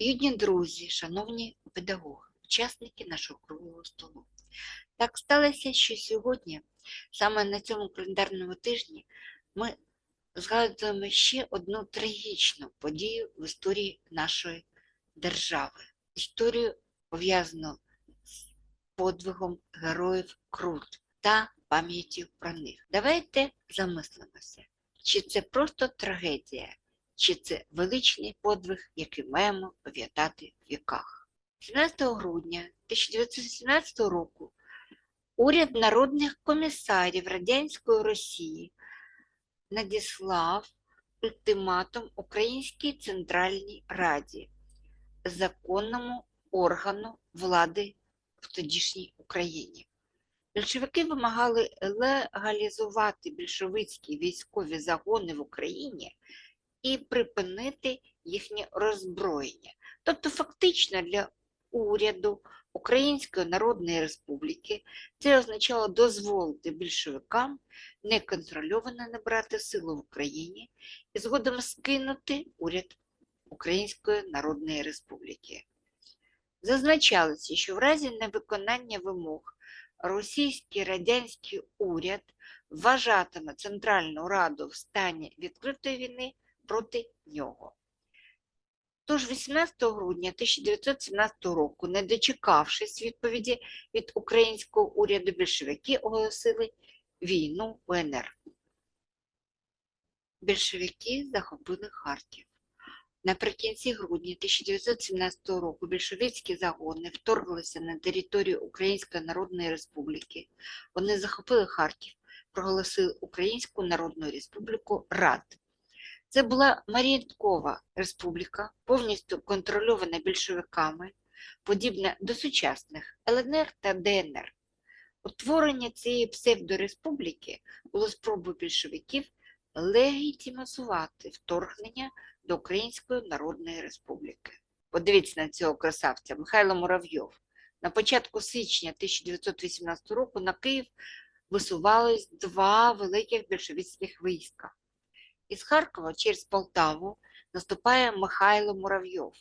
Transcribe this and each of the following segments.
Юдні друзі, шановні педагоги, учасники нашого круглого столу. Так сталося, що сьогодні, саме на цьому календарному тижні, ми згадуємо ще одну трагічну подію в історії нашої держави. Історію пов'язану з подвигом героїв Крут та пам'яттю про них. Давайте замислимося, чи це просто трагедія, чи це величний подвиг, який маємо пам'ятати в віках. 17 грудня 1917 року уряд народних комісарів Радянської Росії надіслав ультиматум Українській Центральній Раді, законному органу влади в тодішній Україні. Більшовики вимагали легалізувати більшовицькі військові загони в Україні і припинити їхнє роззброєння. Тобто, фактично для уряду Української Народної Республіки це означало дозволити більшовикам неконтрольовано набрати силу в Україні і згодом скинути уряд Української Народної Республіки. Зазначалося, що в разі невиконання вимог російський радянський уряд вважатиме Центральну Раду в стані відкритої війни проти нього. Тож 18 грудня 1917 року, не дочекавшись відповіді від українського уряду, більшовики оголосили війну УНР. Більшовики захопили Харків. Наприкінці грудня 1917 року більшовицькі загони вторглися на територію Української Народної Республіки. Вони захопили Харків, проголосили Українську Народну Республіку РАД. Це була Мар'їнкова республіка, повністю контрольована більшовиками, подібна до сучасних ЛНР та ДНР. Утворення цієї псевдореспубліки було спробою більшовиків легітимізувати вторгнення до Української Народної Республіки. Подивіться на цього красавця Михайло Муравйов. На початку січня 1918 року на Київ висувались два великих більшовицьких війська. Із Харкова через Полтаву наступає Михайло Муравйов,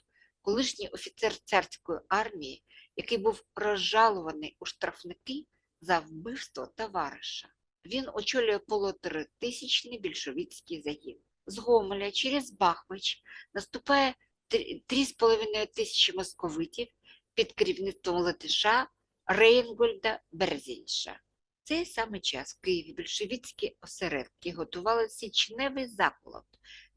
колишній офіцер царської армії, який був розжалований у штрафники за вбивство товариша. Він очолює полуторатисячний більшовицький загін. З Гомеля через Бахмач наступає 3,5 тисячі московитів під керівництвом Латиша Рейнгольда Берзінша. Цей самий час в Києві більшовицькі осередки готували січневий заколот,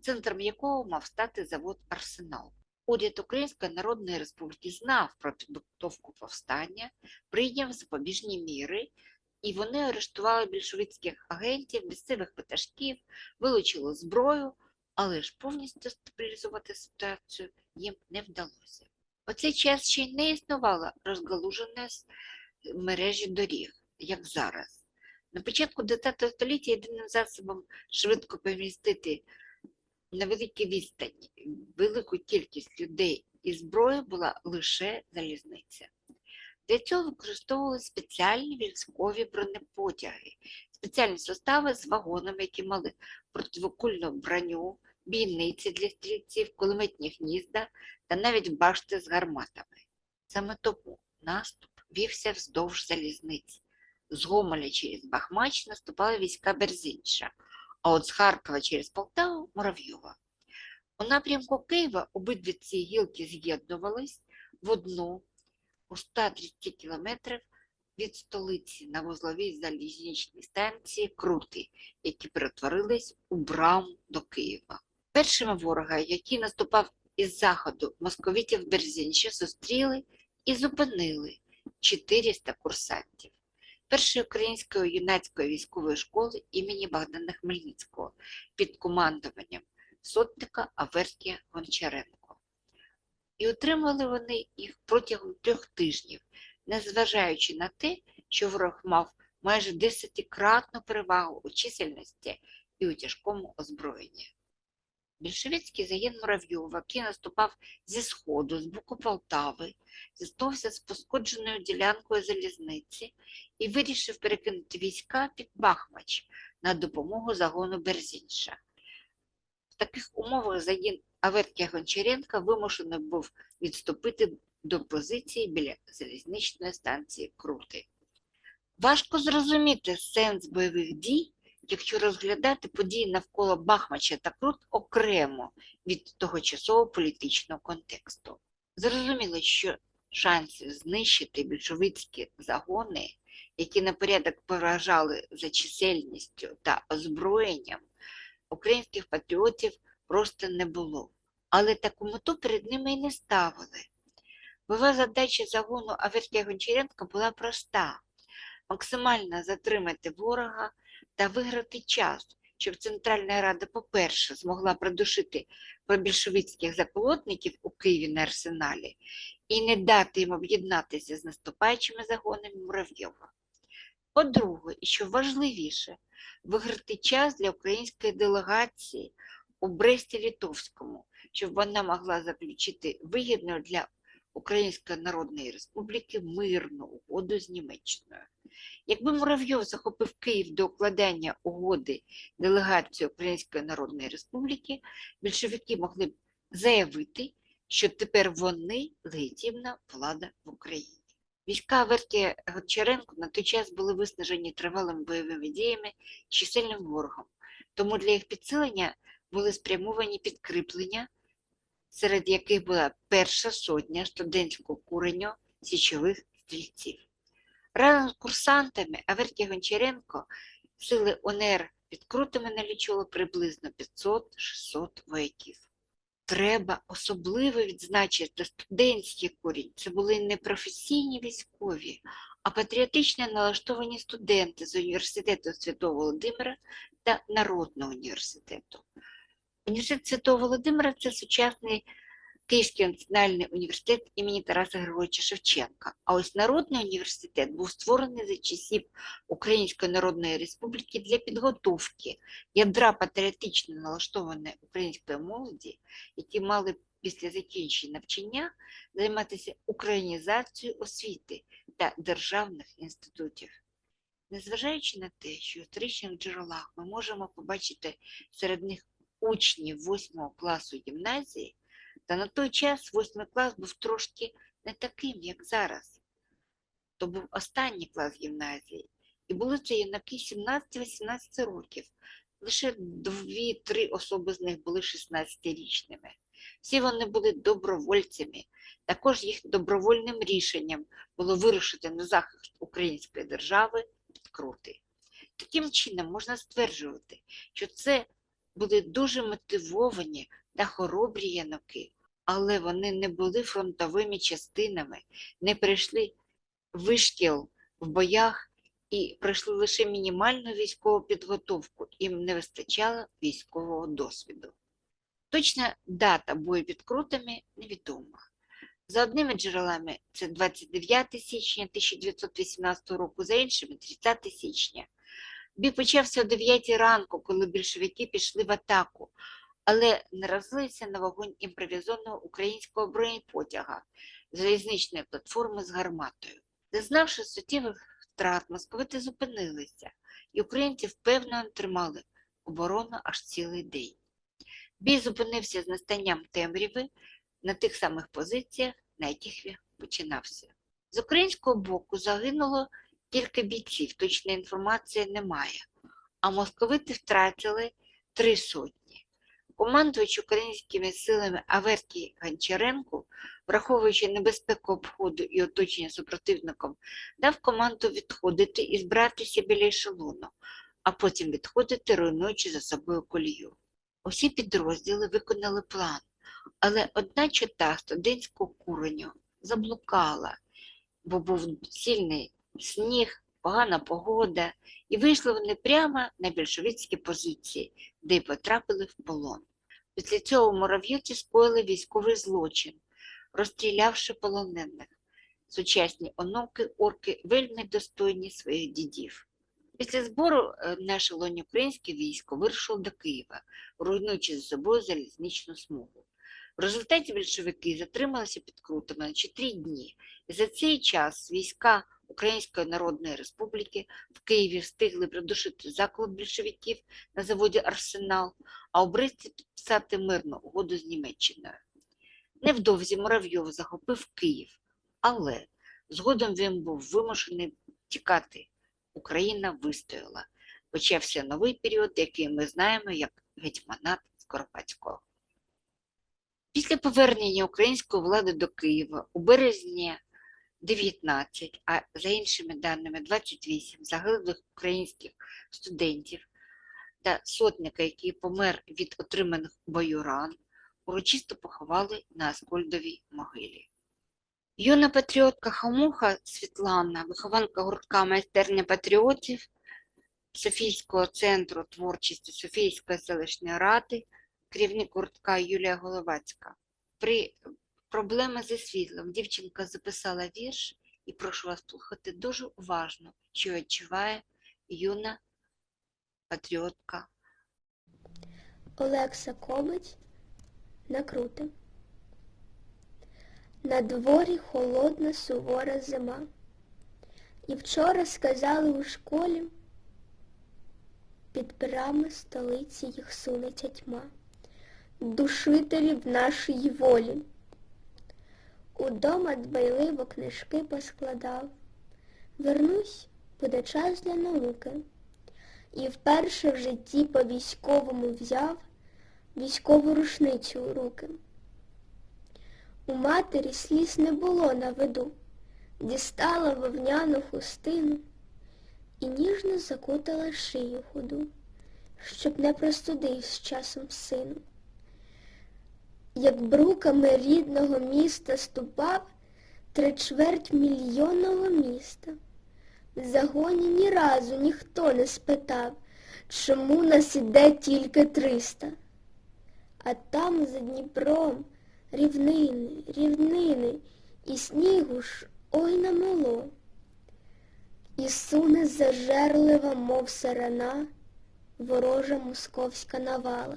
центром якого мав стати завод Арсенал. Уряд Української Народної Республіки знав про підготовку повстання, прийняв запобіжні міри, і вони арештували більшовицьких агентів, місцевих ватажків, вилучили зброю, але ж повністю стабілізувати ситуацію їм не вдалося. У цей час ще й не існувала розгалужена мережі доріг як зараз. На початку ХХ століття єдиним засобом швидко помістити на великій відстані велику кількість людей і зброї була лише залізниця. Для цього використовували спеціальні військові бронепотяги, спеціальні состави з вагонами, які мали противокульну броню, бійниці для стрільців, кулеметні гнізда та навіть башти з гарматами. Саме тому наступ вівся вздовж залізниць. З Гомеля через Бахмач наступали війська Берзінча, а от з Харкова через Полтаву Муравйова. У напрямку Києва обидві ці гілки з'єднувались в одну у 130 кілометрів від столиці на вузловій залізничній станції Крути, які перетворились у браму до Києва. Першими ворога, який наступав із заходу московитів Берзінча, зустріли і зупинили 400 курсантів першої української юнацької військової школи імені Богдана Хмельницького під командуванням сотника Аверкія Гончаренко. І отримали вони їх протягом трьох тижнів, незважаючи на те, що ворог мав майже десятикратну перевагу у чисельності і у тяжкому озброєнні. Більшовицький загін Муравйова, який наступав зі сходу, з боку Полтави, зіткнувся з пошкодженою ділянкою залізниці і вирішив перекинути війська під Бахмач на допомогу загону Берзінша. В таких умовах загін а Веркія Гончаренка вимушений був відступити до позиції біля залізничної станції Крути. Важко зрозуміти сенс бойових дій, якщо розглядати події навколо Бахмача та Крут окремо від тогочасового політичного контексту. Зрозуміло, що шансів знищити більшовицькі загони, які на порядок поражали за чисельністю та озброєнням, українських патріотів просто не було. Але таку мету перед ними і не ставили. Бойова задача загону Аверкія Гончаренка була проста максимально затримати ворога та виграти час, щоб Центральна Рада, по-перше, змогла придушити пробільшовицьких заколотників у Києві на арсеналі і не дати їм об'єднатися з наступаючими загонами Муравйова. По-друге, і що важливіше, виграти час для української делегації у Бресті-Літовському, щоб вона могла заключити вигідну для Української Народної Республіки мирну угоду з Німеччиною. Якби Муравйов захопив Київ до укладання угоди делегації Української Народної Республіки, більшовики могли б заявити, що тепер вони легітимна влада в Україні. Війська Вертія Гончаренко на той час були виснажені тривалими бойовими діями чисельним ворогом, тому для їх підсилення були спрямовані підкріплення, серед яких була перша сотня студентського куреню січових стрільців. Разом з курсантами Аверті Гончаренко сили ОНР під Крутами налічували приблизно 500-600 вояків. Треба особливо відзначити студентський курінь. Це були не професійні військові, а патріотично налаштовані студенти з університету Святого Володимира та Народного університету. Університет Святого Володимира це сучасний Київський національний університет імені Тараса Григоровича Шевченка. А ось Народний університет був створений за часів Української Народної Республіки для підготовки ядра патріотично налаштованої української молоді, які мали після закінчення навчання займатися українізацією освіти та державних інститутів. Незважаючи на те, що в історичних джерелах ми можемо побачити серед них учнів 8 класу гімназії, та на той час 8 клас був трошки не таким, як зараз. То був останній клас гімназії, і були це юнаки 17-18 років. Лише дві-три особи з них були 16-річними. Всі вони були добровольцями. Також їх добровольним рішенням було вирушити на захист української держави від крути. Таким чином можна стверджувати, що це були дуже мотивовані та хоробрі яноки, але вони не були фронтовими частинами, не прийшли вишкіл в боях і пройшли лише мінімальну військову підготовку, їм не вистачало військового досвіду. Точна дата бою під крутами невідома. За одними джерелами це 29 січня 1918 року, за іншими 30 січня. Бій почався о 9 ранку, коли більшовики пішли в атаку, але наразилися на вогонь імпровізованого українського бронепотяга залізничної платформи з гарматою. Зазнавши суттєвих втрат, московити зупинилися, і українці впевнено тримали оборону аж цілий день. Бій зупинився з настанням темряви на тих самих позиціях, на яких він починався. З українського боку загинуло кілька бійців, точної інформації немає, а московити втратили три сотні. Командувач українськими силами Аверкій Гончаренко, враховуючи небезпеку обходу і оточення супротивником, дав команду відходити і збиратися біля ешелону, а потім відходити, руйнуючи за собою колію. Усі підрозділи виконали план, але одна чота студентського куреню заблукала, бо був сильний сніг, погана погода, і вийшли вони прямо на більшовицькі позиції, де й потрапили в полон. Після цього мурав'юці скоїли військовий злочин, розстрілявши полонених. Сучасні онуки орки вельми достойні своїх дідів. Після збору е, на ешелоні українське військо вирушило до Києва, руйнуючи з собою залізничну смугу. В результаті більшовики затрималися під Крутами на 4 дні, і за цей час війська Української Народної Республіки в Києві встигли придушити заклад більшовиків на заводі Арсенал, а у Бресті підписати мирну угоду з Німеччиною. Невдовзі Муравйов захопив Київ, але згодом він був вимушений тікати. Україна вистояла. Почався новий період, який ми знаємо як гетьманат Скоропадського. Після повернення української влади до Києва у березні 19, а за іншими даними 28 загиблих українських студентів та сотника, який помер від отриманих бою ран, урочисто поховали на Аскольдовій могилі. Юна патріотка Хамуха Світлана, вихованка гуртка майстерня патріотів Софійського центру творчості Софійської селищної ради, керівник гуртка Юлія Головацька. При проблеми зі світлом дівчинка записала вірш і прошу вас слухати дуже уважно, що відчуває юна патріотка Олекса Кобець накрути. На дворі холодна сувора зима. І вчора сказали у школі, під брами столиці їх сунеться тьма, душителів нашої волі. Удома дбайливо книжки поскладав. Вернусь, буде час для науки. І вперше в житті по військовому взяв військову рушницю у руки. У матері сліз не було на виду, дістала вовняну хустину і ніжно закутала шию худу, щоб не простудив з часом сину. Як бруками рідного міста ступав три чверть мільйонного міста. В загоні ні разу ніхто не спитав, чому нас іде тільки триста. А там за Дніпром рівнини, рівнини, і снігу ж ой намело. І суне зажерлива, мов сарана, ворожа московська навала.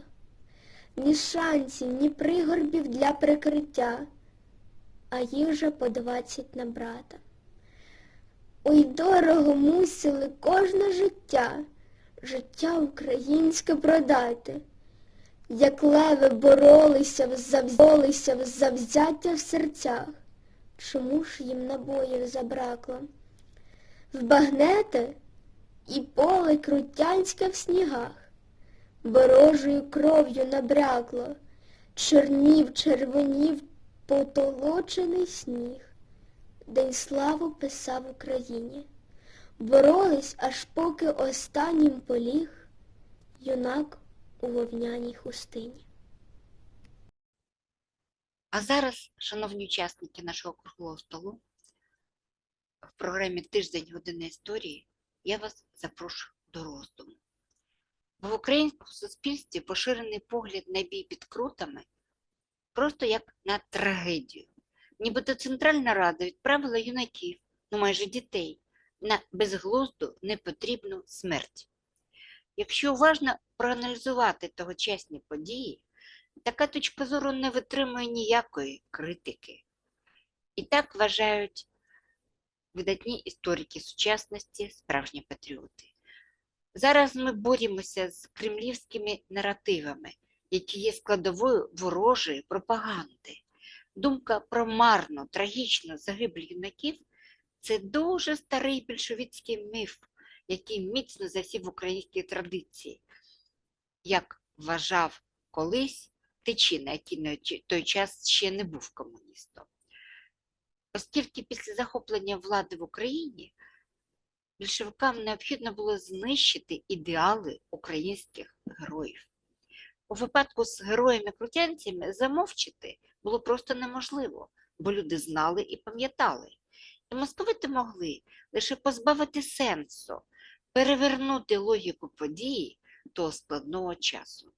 Ні шансів, ні пригорбів для прикриття, а їжа по двадцять на брата. Ой, дорого мусили кожне життя, життя українське продати. Як леви боролися, взавзялися в завзяття в серцях, чому ж їм набоїв забракло? В багнети і поле крутянське в снігах, ворожою кров'ю набрякло, чорнів, червонів потолочений сніг. День славу писав Україні. Боролись, аж поки останнім поліг юнак у вовняній хустині. А зараз, шановні учасники нашого круглого столу, в програмі Тиждень години історії я вас запрошую до роздуму. В українському суспільстві поширений погляд на бій під крутами просто як на трагедію. Нібито Центральна Рада відправила юнаків, ну майже дітей, на безглузду непотрібну смерть. Якщо уважно проаналізувати тогочасні події, така точка зору не витримує ніякої критики. І так вважають видатні історики сучасності, справжні патріоти. Зараз ми боремося з кремлівськими наративами, які є складовою ворожої пропаганди. Думка про марну, трагічну загибель юнаків це дуже старий більшовицький міф, який міцно засів в українській традиції, як вважав колись Тичина, який на той час ще не був комуністом. Оскільки після захоплення влади в Україні більшовикам необхідно було знищити ідеали українських героїв. У випадку з героями-крутянцями замовчити було просто неможливо, бо люди знали і пам'ятали. І московити могли лише позбавити сенсу, перевернути логіку події того складного часу.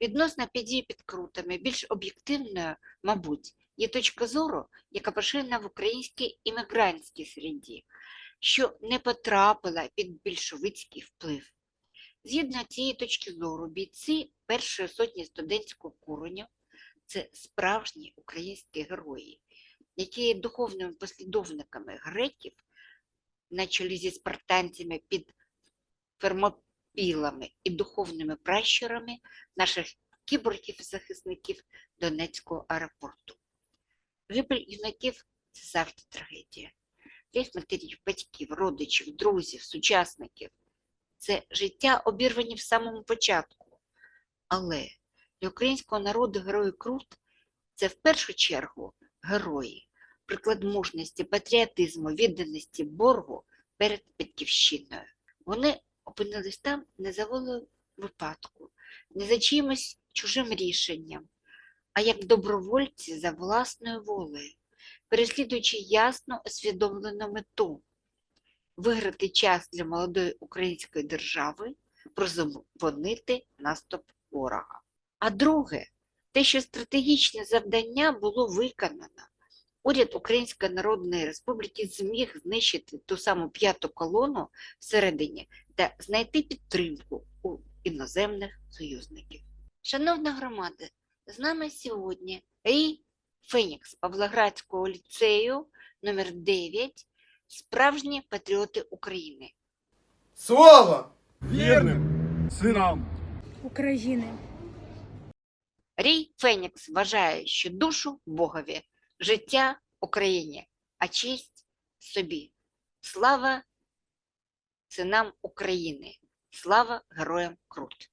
Відносно подій під крутами, більш об'єктивною, мабуть, є точка зору, яка поширена в українській іммігрантській середі, що не потрапила під більшовицький вплив. Згідно цієї точки зору, бійці першої сотні студентського куреню це справжні українські герої, які є духовними послідовниками греків на чолі зі спартанцями під фермопілами і духовними пращурами наших кіборгів-захисників Донецького аеропорту. Гибель юнаків це завжди трагедія. Їх матерів, батьків, родичів, друзів, сучасників це життя обірвані в самому початку. Але для українського народу герої Крут це в першу чергу герої, приклад мужності, патріотизму, відданості боргу перед батьківщиною. Вони опинились там не за волею випадку, не за чимось чужим рішенням, а як добровольці за власною волею, переслідуючи ясно усвідомлену мету виграти час для молодої української держави, прозупинити наступ ворога. А друге, те, що стратегічне завдання було виконано. Уряд Української Народної Республіки зміг знищити ту саму п'яту колону всередині та знайти підтримку у іноземних союзників. Шановна громада, з нами сьогодні Рій Фенікс Павлоградського ліцею номер 9 Справжні патріоти України. Слава! вірним синам України. Рій Фенікс вважає, що душу Богові, життя Україні, а честь собі. Слава синам України! Слава героям Крут!